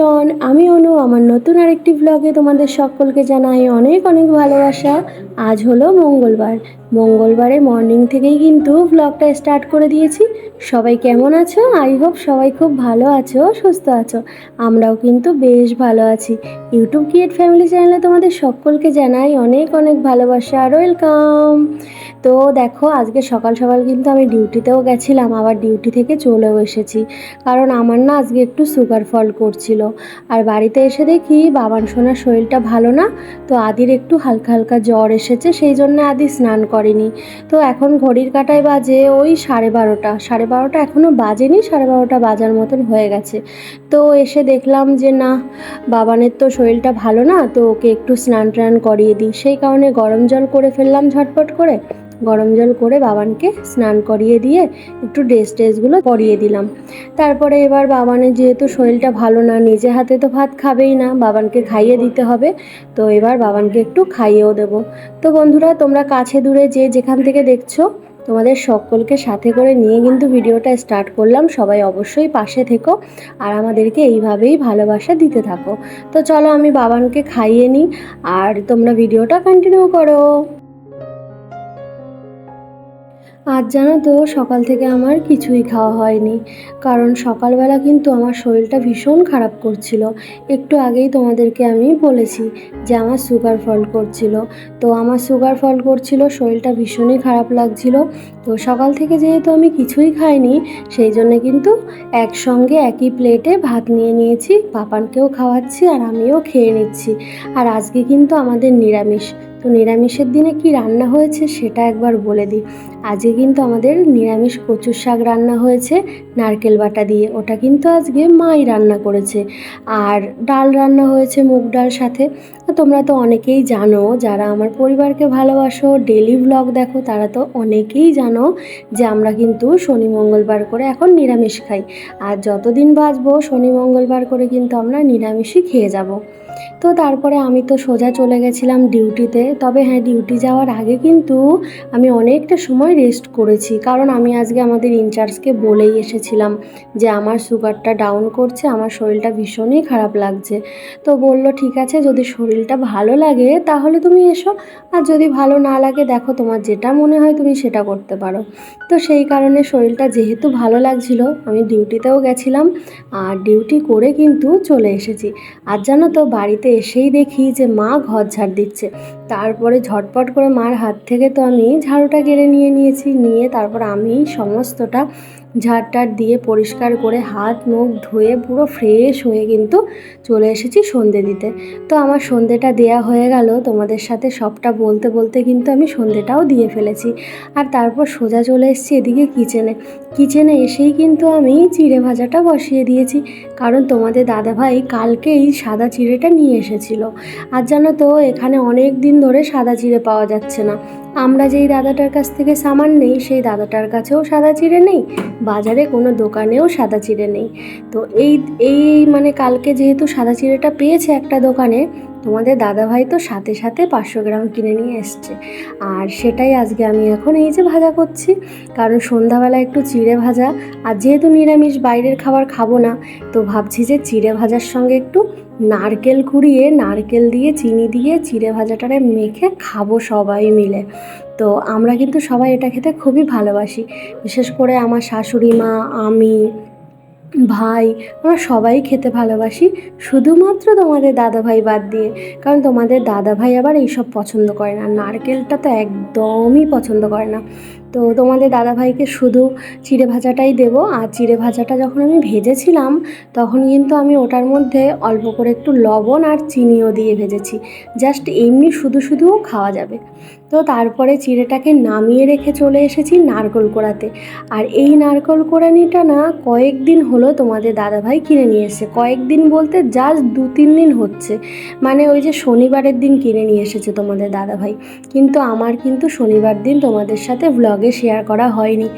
Everyone, আমি অনু, আমার নতুন আরেকটি ব্লগে তোমাদের সকলকে জানাই অনেক অনেক ভালোবাসা। আজ হলো মঙ্গলবার। মঙ্গলবারে মর্নিং থেকেই কিন্তু ব্লগটা স্টার্ট করে দিয়েছি। সবাই কেমন আছো? আই হোপ সবাই খুব ভালো আছো, সুস্থ আছো। আমরাও কিন্তু বেশ ভালো আছি। ইউটিউব ক্রিয়েট ফ্যামিলি চ্যানেলে তোমাদের সকলকে জানাই অনেক অনেক ভালোবাসা আর ওয়েলকাম তো দেখো, আজকে সকাল সকাল কিন্তু আমি ডিউটিতেও গেছিলাম, আবার ডিউটি থেকে চলেও এসেছি। কারণ আমার না আজকে একটু সুগার ফল করছিল। আর বাড়িতে এসে দেখি বাবান সোনার শরীরটা ভালো না, তো আদির একটু হালকা হালকা জ্বর এসেছে, সেই জন্য আদি স্নান করেনি। তো এখন ঘড়ির কাটায় বাজে ওই সাড়ে বারোটা সাড়ে বারোটা এখনও বাজেনি, সাড়ে বারোটা বাজার মতন হয়ে গেছে। তো এসে দেখলাম যে না, বাবানের তো শরীরটা ভালো না, তো ওকে একটু স্নান টান করিয়ে দিই। সেই কারণে গরম জল করে ফেললাম ঝটপট করে। গরম জল করে বাবানকে স্নান করিয়ে দিয়ে একটু ড্রেস ট্রেসগুলো পরিয়ে দিলাম। তারপরে এবার বাবানের যেহেতু শরীরটা ভালো না, নিজে হাতে তো ভাত খাবেই না, বাবানকে খাইয়ে দিতে হবে। তো এবার বাবানকে একটু খাইয়েও দেবো। তো বন্ধুরা, তোমরা কাছে দূরে যে যেখান থেকে দেখছ, তোমাদের সকলকে সাথে করে নিয়ে কিন্তু ভিডিওটা স্টার্ট করলাম। সবাই অবশ্যই পাশে থেকো আর আমাদেরকে এইভাবেই ভালোবাসা দিতে থাকো। তো চলো আমি বাবানকে খাইয়ে নিই আর তোমরা ভিডিওটা কন্টিনিউ করো। আজ জানো তো, সকাল থেকে আমার কিছুই খাওয়া হয়নি। কারণ সকালবেলা কিন্তু আমার শরীরটা ভীষণ খারাপ করছিল। একটু আগেই তোমাদেরকে আমি বলেছি যে আমার সুগার ফল করছিল। তো আমার সুগার ফল করছিল, শরীরটা ভীষণই খারাপ লাগছিল। তো সকাল থেকে যেহেতু আমি কিছুই খাইনি, সেই জন্য কিন্তু একসঙ্গে একই প্লেটে ভাত নিয়ে নিয়েছি। পাপানকেও খাওয়াচ্ছি আর আমিও খেয়ে নিচ্ছি। আর আজকে কিন্তু আমাদের নিরামিষ। তো নিরামিষের দিনে কি রান্না হয়েছে সেটা একবার বলে দিই। আজকে কিন্তু আমাদের নিরামিষ কচুর শাক রান্না হয়েছে নারকেল বাটা দিয়ে। ওটা কিন্তু আজকে মাই রান্না করেছে। আর ডাল রান্না হয়েছে মুগ ডাল সাথে। তোমরা তো অনেকেই জানো, যারা আমার পরিবারকে ভালোবাসো ডেলি ব্লগ দেখো, তারা তো অনেকেই জানো যে আমরা কিন্তু শনি, মঙ্গলবার করে এখন নিরামিষ খাই। আর যতদিন বাঁচবো, শনি, মঙ্গলবার করে কিন্তু আমরা নিরামিষই খেয়ে যাব। তো তারপরে আমি তো সোজা চলে গেছিলাম ডিউটিতে। তবে হ্যাঁ ডিউটি যাওয়ার আগে কিন্তু আমি অনেকটা সময় রেস্ট করেছি। কারণ আমি আজকে আমাদের ইনচার্জকে বলেই এসেছিলাম যে আমার সুগারটা ডাউন করছে, আমার শরীরটা ভীষণই খারাপ লাগছে। তো বলল, ঠিক আছে, যদি শরীরটা ভালো লাগে তাহলে তুমি এসো। আর যদি ভালো না লাগে, দেখো তোমার যেটা মনে হয় তুমি সেটা করতে পারো। তো সেই কারণে শরীরটা যেহেতু ভালো লাগছিল, আমি ডিউটিতেও গেছিলাম। আর ডিউটি করে কিন্তু চলে এসেছি। আর জানো তো বাড়িতে এসেই দেখি যে মা ঘর ঝাড় দিচ্ছে। তারপরে ঝটপট করে মার হাত থেকে তো আমি ঝাড়ুটা কেড়ে নিয়ে নিয়েছি, নিয়ে তারপর আমি সমস্তটা ঝাড়টার দিয়ে পরিষ্কার করে হাত, মুখ ধুয়ে পুরো ফ্রেশ হয়ে কিন্তু চলে এসেছি সন্ধে দিতে। তো আমার সন্ধেটা দেয়া হয়ে গেল, তোমাদের সাথে সবটা বলতে বলতে কিন্তু আমি সন্ধেটাও দিয়ে ফেলেছি। আর তারপর সোজা চলে এসেছি এদিকে কিচেনে কিচেনে এসেই কিন্তু আমি চিড়ে ভাজাটা বসিয়ে দিয়েছি। কারণ তোমাদের দাদাভাই কালকেই সাদা চিড়েটা নিয়ে এসেছিল। আর জানো তো, এখানে অনেক দিন ধরে সাদা চিড়ে পাওয়া যাচ্ছে না। আমরা যেই দাদাটার কাছ থেকে সামান নেই, সেই দাদাটার কাছেও সাদা চিড়ে নেই, বাজারে কোনো দোকানেও সাদা চিড়ে নেই। তো এই এই মানে কালকে যেহেতু সাদা চিড়েটা পেয়েছে একটা দোকানে তোমাদের দাদাভাই তো সাথে সাথে পাঁচশো গ্রাম কিনে নিয়ে এসছে। আর সেটাই আজকে আমি এখন এই যে ভাজা করছি। কারণ সন্ধ্যাবেলা একটু চিড়ে ভাজা। আর যেহেতু নিরামিষ, বাইরের খাবার খাব না, তো ভাবছি যে চিড়ে ভাজার সঙ্গে একটু নারকেল কুড়িয়ে, নারকেল দিয়ে, চিনি দিয়ে চিড়ে ভাজাটারে মেখে খাব সবাই মিলে। তো আমরা কিন্তু সবাই এটা খেতে খুবই ভালোবাসি। বিশেষ করে আমার শাশুড়ি মা, আমি ভাই, আমরা সবাই খেতে ভালোবাসি, শুধুমাত্র তোমাদের দাদাভাই বাদ দিয়ে। কারণ তোমাদের দাদাভাই আবার এইসব পছন্দ করে না, নারকেলটা তো একদমই পছন্দ করে না। তো তোমাদের দাদাভাইকে শুধু চিড়ে ভাজাটাই দেবো। আর চিড়ে ভাজাটা যখন আমি ভেজেছিলাম, তখন কিন্তু আমি ওটার মধ্যে অল্প করে একটু লবণ আর চিনিও দিয়ে ভেজেছি। জাস্ট এমনি শুধু শুধুও খাওয়া যাবে। তো তারপরে চিড়েটাকে নামিয়ে রেখে চলে এসেছি নারকল কোড়াতে। আর এই নারকল কোড়ানিটা না কয়েকদিন হলো তোমাদের দাদাভাই কিনে নিয়ে এসেছে। কয়েকদিন বলতে জাস্ট দু, তিন দিন হচ্ছে। মানে ওই যে শনিবারের দিন কিনে নিয়ে এসেছে তোমাদের দাদাভাই। কিন্তু আমার কিন্তু শনিবার দিন তোমাদের সাথে ব্লগে শেয়ার করা হয়নি।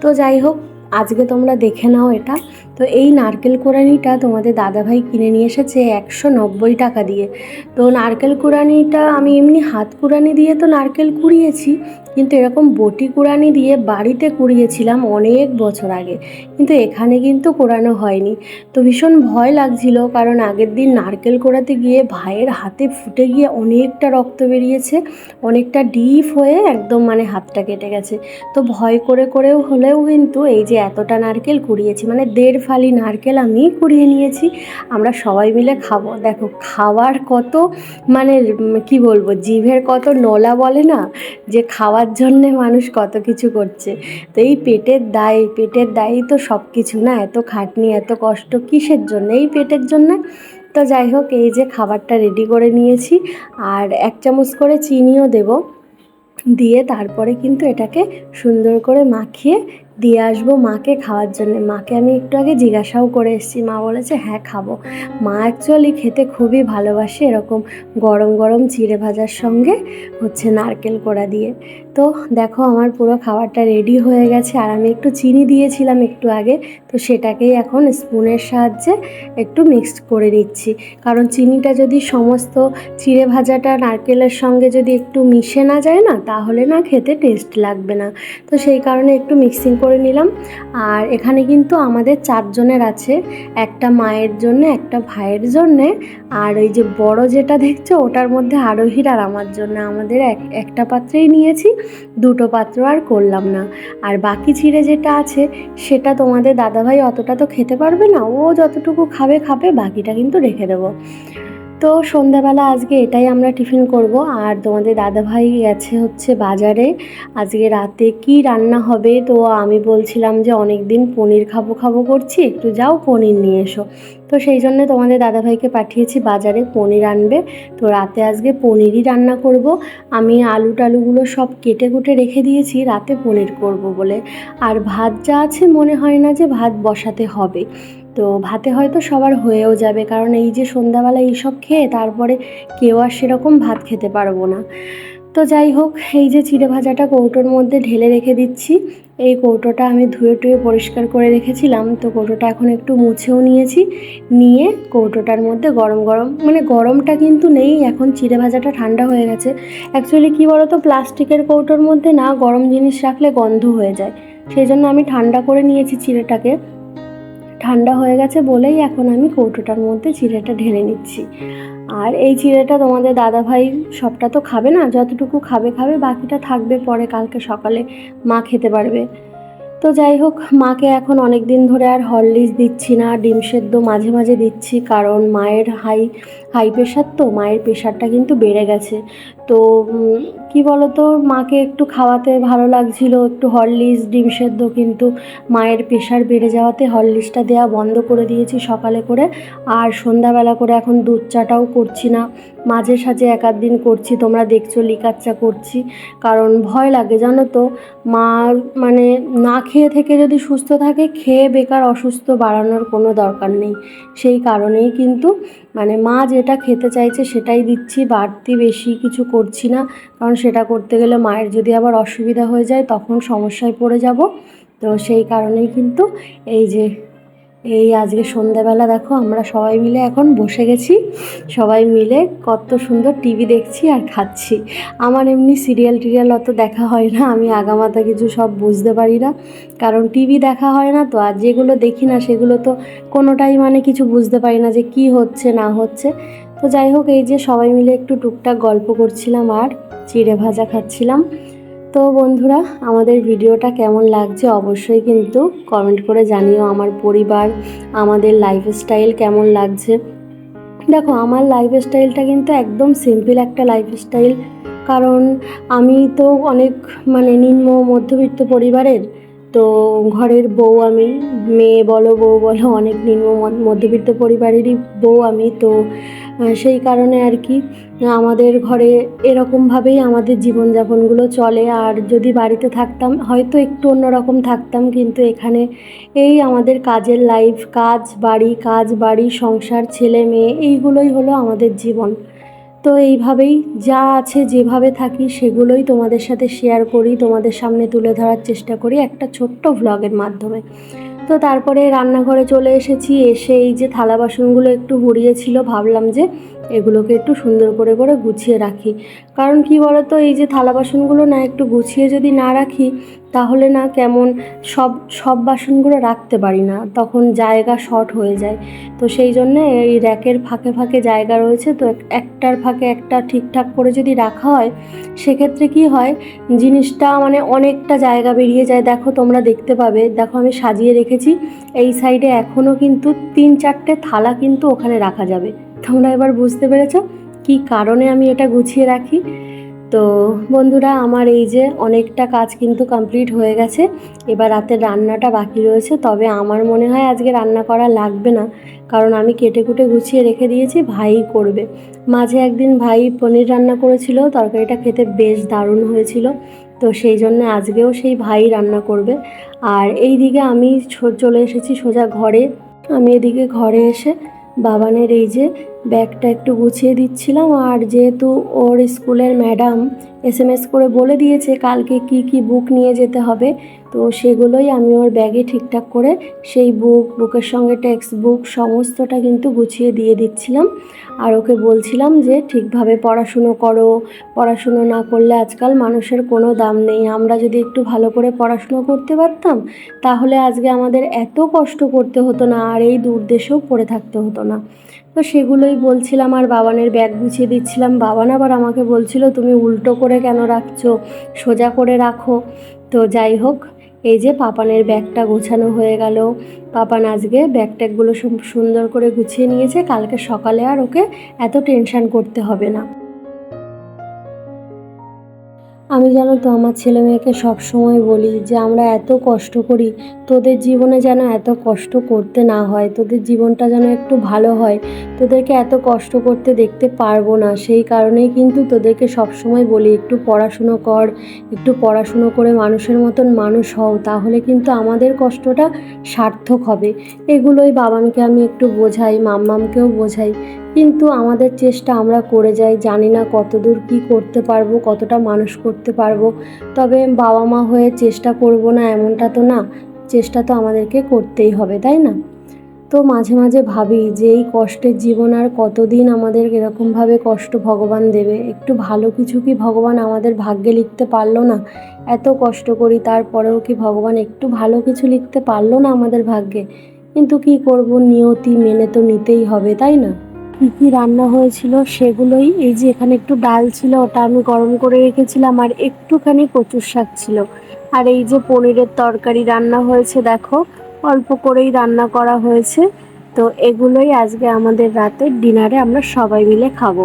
তো যাই হোক আজকে তোমরা দেখে নাও এটা। তো এই নারকেল কোরানিটা তোমাদের দাদাভাই কিনে নিয়ে এসেছে একশো নব্বই টাকা দিয়ে। তো নারকেল কুড়ানিটা আমি এমনি হাত কুড়ানি দিয়ে তো নারকেল কুড়িয়েছি, কিন্তু এরকম বটি কুড়ানি দিয়ে বাড়িতে কুড়িয়েছিলাম অনেক বছর আগে, কিন্তু এখানে কিন্তু কোরানো হয়নি। তো ভীষণ ভয় লাগছিল, কারণ আগের দিন নারকেল কোড়াতে গিয়ে ভাইয়ের হাতে ফুটে গিয়ে অনেকটা রক্ত বেরিয়েছে, অনেকটা ডিপ হয়ে একদম মানে হাতটা কেটে গেছে। তো ভয় করে করেও হলেও কিন্তু এই যে এতটা নারকেল কুড়িয়েছি মানে দেড় ফালি নারকেল আমি কুড়িয়ে নিয়েছি। আমরা সবাই মিলে খাব। দেখো, খাওয়ার কত মানে কি বলব, জিভের কত নলা বলে না? যে খাওয়ার জন্যে মানুষ কত কিছু করছে। তো এই পেটের দায় পেটের দায়ই তো সব কিছু না? এত খাটনি, এত কষ্ট কিসের জন্য? এই পেটের জন্য? তো যাই হোক, এই যে খাবারটা রেডি করে নিয়েছি। আর এক চামচ করে চিনিও দেবো। দিয়ে তারপরে কিন্তু এটাকে সুন্দর করে মাখিয়ে দিয়ে আসব মাকে খাওয়ার জন্য। মাকে আমি একটু আগে জিজ্ঞাসাও করে এসেছি। মা বলেছে হ্যাঁ খাব। মা অ্যাকচুয়ালি খেতে খুবই ভালোবাসে এরকম গরম গরম চিড়ে ভাজার সঙ্গে হচ্ছে নারকেল কোড়া দিয়ে। তো দেখো, আমার পুরো খাবারটা রেডি হয়ে গেছে। আর আমি একটু চিনি দিয়েছিলাম একটু আগে, তো সেটাকেই এখন স্পুনের সাহায্যে একটু মিক্সড করে নিচ্ছি। কারণ চিনিটা যদি সমস্ত চিড়ে ভাজাটা নারকেলের সঙ্গে যদি একটু মিশে না যায় না, তাহলে না খেতে টেস্ট লাগবে না। তো সেই কারণে একটু মিক্সিং করে নিলাম। আর এখানে কিন্তু আমাদের চারজনের আছে। একটা মায়ের জন্য, একটা ভাইয়ের জন্যে। আর ওই যে বড় যেটা দেখছ, ওটার মধ্যে আরোহীর আর আমার জন্য আমাদের এক, একটা পাত্রেই নিয়েছি। দুটো পাত্র আর করলাম না। আর বাকি চিড়ে যেটা আছে, সেটা তোমাদের দাদাভাই অতটা তো খেতে পারবে না। ও যতটুকু খাবে খাবে, বাকিটা কিন্তু রেখে দেবো। তো সন্ধ্যাবেলা আজকে এটাই আমরা টিফিন করব। আর তোমাদের দাদাভাই গেছে হচ্ছে বাজারে। আজকে রাতে কি রান্না হবে? তো আমি বলছিলাম যে অনেক দিন পনির খাব খাব করছি, একটু যাও পনির নিয়ে এসো। তো সেই জন্য তোমাদের দাদাভাইকে পাঠিয়েছি বাজারে পনির আনবে। তো রাতে আজকে পনিরই রান্না করব। আমি আলু টালুগুলো সব কেটে কুটে রেখে দিয়েছি, রাতে পনির করব বলে। আর ভাত যা আছে মনে হয় না যে ভাত বসাতে হবে। তো ভাতে হয়তো সবার হয়েও যাবে, কারণ এই যে সন্ধ্যাবেলা এইসব খেয়ে তারপরে কেউ আর সেরকম ভাত খেতে পারব না। তো যাই হোক, এই যে চিড়ে ভাজাটা কৌটোর মধ্যে ঢেলে রেখে দিচ্ছি। এই কৌটোটা আমি ধুয়ে টুয়ে পরিষ্কার করে রেখেছিলাম, তো কৌটোটা এখন একটু মুছেও নিয়েছি। নিয়ে কৌটোটার মধ্যে গরম গরম মানে গরমটা কিন্তু নেই, এখন চিড়ে ভাজাটা ঠান্ডা হয়ে গেছে। অ্যাকচুয়ালি কী বলো তো প্লাস্টিকের কৌটোর মধ্যে না গরম জিনিস রাখলে গন্ধ হয়ে যায়। সেই জন্য আমি ঠান্ডা করে নিয়েছি চিড়েটাকে। ঠান্ডা হয়ে গেছে বলেই এখন আমি কৌটোটার মধ্যে চিড়েটা ঢেলে নিচ্ছি। আর এই চিড়েটা তোমাদের দাদাভাই সবটা তো খাবে না, যতটুকু খাবে খাবে, বাকিটা থাকবে পরে কালকে সকালে মা খেতে পারবে। তো যাই হোক, মাকে এখন অনেক দিন ধরে আর হরলিক্স দিচ্ছি না, ডিম সেদ্ধ মাঝে মাঝে দিচ্ছি কারণ মায়ের হাই হাই প্রেশার তো, মায়ের প্রেশারটা কিন্তু বেড়ে গেছে। তো কি বলো তো মাকে একটু খাওয়াতে ভালো লাগছিল, একটু হরলিক্স ডিম সেদ্ধ, কিন্তু মায়ের প্রেশার বেড়ে যাওয়াতে হরলিক্সটা দেওয়া বন্ধ করে দিয়েছি সকালে করে। আর সন্ধ্যাবেলা করে এখন দুধ চাটাও করছি না, মাঝে সাঝে এক আধ দিন করছি, তোমরা দেখছ, লিকার চা করছি, কারণ ভয় লাগে জানো তো, মা মানে না খেয়ে থেকে যদি সুস্থ থাকে, খেয়ে বেকার, অসুস্থ বাড়ানোর কোনো দরকার নেই। সেই কারণেই কিন্তু মানে মা যেটা খেতে চাইছে সেটাই দিচ্ছি, বাড়তি বেশি কিছু করছি না। কারণ সেটা করতে গেলে মায়ের যদি আবার অসুবিধা হয়ে যায়, তখন সমস্যায় পড়ে যাব। তো সেই কারণেই কিন্তু এই যে এই আজকে সন্ধ্যাবেলা দেখো, আমরা সবাই মিলে এখন বসে গেছি। সবাই মিলে কত সুন্দর টিভি দেখছি আর খাচ্ছি। আমার এমনি সিরিয়াল টিরিয়াল অত দেখা হয় না, আমি আগামাতা কিছু সব বুঝতে পারি না। কারণ টিভি দেখা হয় না তো, আর যেগুলো দেখি না, সেগুলো তো কোনোটাই মানে কিছু বুঝতে পারি না যে কি হচ্ছে, না হচ্ছে। তো যাই হোক, এই যে সবাই মিলে একটু টুকটাক গল্প করছিলাম আর চিড়ে ভাজা খাচ্ছিলাম। তো বন্ধুরা, আমাদের ভিডিওটা কেমন লাগছে অবশ্যই কিন্তু কমেন্ট করে জানিও আমার পরিবার, আমাদের লাইফস্টাইল কেমন লাগছে। দেখো, আমার লাইফস্টাইলটা কিন্তু একদম সিম্পল একটা লাইফস্টাইল কারণ আমি তো অনেক মানে নিম্ন মধ্যবিত্ত পরিবারের তো ঘরের বউ আমি, মেয়ে বলো, বউ বলো, অনেক নিম্ন মধ্যবিত্ত পরিবারেরই বউ আমি, তো সেই কারণে আর কি, আমাদের ঘরে এরকমভাবেই আমাদের জীবনযাপনগুলো চলে। আর যদি বাড়িতে থাকতাম, হয়তো একটু অন্যরকম থাকতাম, কিন্তু এখানে এই আমাদের কাজের লাইফ কাজ বাড়ি কাজ বাড়ি, সংসার ছেলে মেয়ে এইগুলোই হলো আমাদের জীবন। তো এইভাবেই যা আছে যেভাবে থাকি সেগুলোই তোমাদের সাথে শেয়ার করি, তোমাদের সামনে তুলে ধরার চেষ্টা করি একটা ছোট্ট ভ্লগের মাধ্যমে। তো তারপরে রান্নাঘরে চলে এসেছি, এসে এই যে থালা বাসনগুলো একটু হরিয়েছিল ভাবলাম যে এগুলোকে একটু সুন্দর করে করে গুছিয়ে রাখি। কারণ কি বলতো, এই যে থালা বাসনগুলো না একটু গুছিয়ে যদি না রাখি তাহলে না কেমন সব সব বাসনগুলো রাখতে পারি না। তখন জায়গা শর্ট হয়ে যায়। তো সেই জন্য এই র্যাকের ফাঁকে ফাঁকে জায়গা রয়েছে। তো একটার ফাঁকে একটা ঠিকঠাক করে যদি রাখা হয়, সেক্ষেত্রে কি হয়, জিনিসটা মানে অনেকটা জায়গা বেরিয়ে যায়। দেখো তোমরা দেখতে পাবে। দেখো আমি সাজিয়ে রেখেছি। এই সাইডে এখনও কিন্তু তিন চারটে থালা কিন্তু ওখানে রাখা যাবে। তোমরা এবার বুঝতে পেরেছ কি কারণে আমি এটা গুছিয়ে রাখি? তো বন্ধুরা, আমার এই যে অনেকটা কাজ কিন্তু কমপ্লিট হয়ে গেছে। এবার রাতের রান্নাটা বাকি রয়েছে। তবে আমার মনে হয় আজকে রান্না করা লাগবে না। কারণ আমি কেটে কুটে গুছিয়ে রেখে দিয়েছি, ভাই করবে। মাঝে একদিন ভাই পনির রান্না করেছিল, তরকারিটা খেতে বেশ দারুণ হয়েছিল। তো সেই জন্য আজকেও সেই ভাই রান্না করবে। আর এই দিকে আমি চলে এসেছি সোজা ঘরে। আমি এদিকে ঘরে এসে বাবানের এই যে ব্যাগটা একটু গুছিয়ে দিচ্ছিলাম আর যেহেতু ওর স্কুলের ম্যাডাম এস এম এস করে বলে দিয়েছে কালকে কি কি বুক নিয়ে যেতে হবে, তো সেগুলোই আমি ওর ব্যাগে ঠিকঠাক করে সেই বুক, বুকের সঙ্গে টেক্সট বুক সমস্তটা কিন্তু গুছিয়ে দিয়ে দিচ্ছিলাম। আর ওকে বলছিলাম যে ঠিকভাবে পড়াশুনো করো, পড়াশুনো না করলে আজকাল মানুষের কোনো দাম নেই। আমরা যদি একটু ভালো করে পড়াশুনো করতে পারতাম, তাহলে আজকে আমাদের এত কষ্ট করতে হতো না আর এই দূর দেশেও পড়ে থাকতে হতো না। তো সেগুলোই বলছিলাম, আর বাবানের ব্যাগ গুছিয়ে দিচ্ছিলাম। বাবান আবার আমাকে বলছিল, তুমি উল্টো করে কেন রাখছো? সোজা করে রাখো। তো যাই হোক, এই যে পাপানের ব্যাগটা গোছানো হয়ে গেল। পাপান আজকে ব্যাগ ট্যাগগুলো সুন্দর করে গুছিয়ে নিয়েছে। কালকে সকালে আর ওকে এত টেনশান করতে হবে না। আমি জানো তো আমার ছেলে মেয়েকে সবসময় বলি যে আমরা এত কষ্ট করি, তোদের জীবনে যেন এত কষ্ট করতে না হয়, তোদের জীবনটা যেন একটু ভালো হয়, তোদেরকে এত কষ্ট করতে দেখতে পারব না, সেই কারণেই কিন্তু তোদেরকে সবসময় বলি, একটু পড়াশুনো কর, একটু পড়াশুনো করে মানুষের মতন মানুষ হও, তাহলে কিন্তু আমাদের কষ্টটা সার্থক হবে। এগুলোই বাবানকে আমি একটু বোঝাই, মাম্মামকেও বোঝাই। কিন্তু আমাদের চেষ্টা আমরা করে যাই, জানি না কতদূর কি করতে পারব, কতটা মানুষ করতে পারব। তবে বাবা মা হয়ে চেষ্টা করব না এমনটা তো না, চেষ্টা তো আমাদেরকে করতেই হবে, তাই না? তো মাঝে মাঝে ভাবি যে এই কষ্টের জীবন আর কতদিন আমাদের এরকমভাবে কষ্ট ভগবান দেবে? একটু ভালো কিছু কি ভগবান আমাদের ভাগ্যে লিখতে পারল না? এত কষ্ট করি, তারপরেও কি ভগবান একটু ভালো কিছু লিখতে পারল না আমাদের ভাগ্যে? কিন্তু কি করব, নিয়তি মেনে তো নিতেই হবে, তাই না? কী কী রান্না হয়েছিল সেগুলোই, এই যে এখানে একটু ডাল ছিল ওটা আমি গরম করে রেখেছিলাম আর একটুখানি কচুর শাক ছিল। আর এই যে পনিরের তরকারি রান্না হয়েছে দেখো, অল্প করেই রান্না করা হয়েছে। তো এগুলোই আজকে আমাদের রাতের ডিনারে আমরা সবাই মিলে খাব।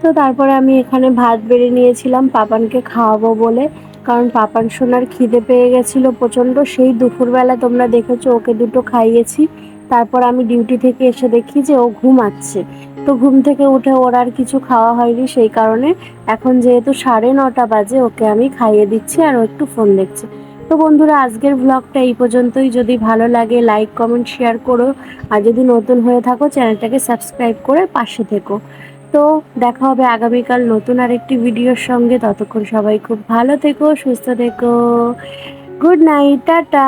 তো তারপরে আমি এখানে ভাত বেড়ে নিয়েছিলাম, পাপানকে খাওয়াবো বলে। কারণ পাপান সোনার খিদে পেয়ে গেছিল প্রচণ্ড, সেই দুপুরবেলা তোমরা দেখেছ ওকে দুটো খাইয়েছি। তারপর আমি ডিউটি থেকে এসে দেখি যে ও ঘুমাচ্ছে। তো ঘুম থেকে উঠে ওর আর কিছু খাওয়া হয়নি, সেই কারণে এখন যেহেতু সাড়ে নটা বাজে, ওকে আমি খাইয়ে দিচ্ছি আর ও একটু ফোন দেখছে। তো বন্ধুরা, আজকের ব্লগটা এই পর্যন্তই। যদি ভালো লাগে লাইক কমেন্ট শেয়ার করো। আর যদি নতুন হয়ে থাকো, চ্যানেলটাকে সাবস্ক্রাইব করে পাশে থেকো। তো দেখা হবে আগামীকাল নতুন আরেকটি ভিডিওর সঙ্গে। ততক্ষণ সবাই খুব ভালো থেকো, সুস্থ থেকো। Good night tata.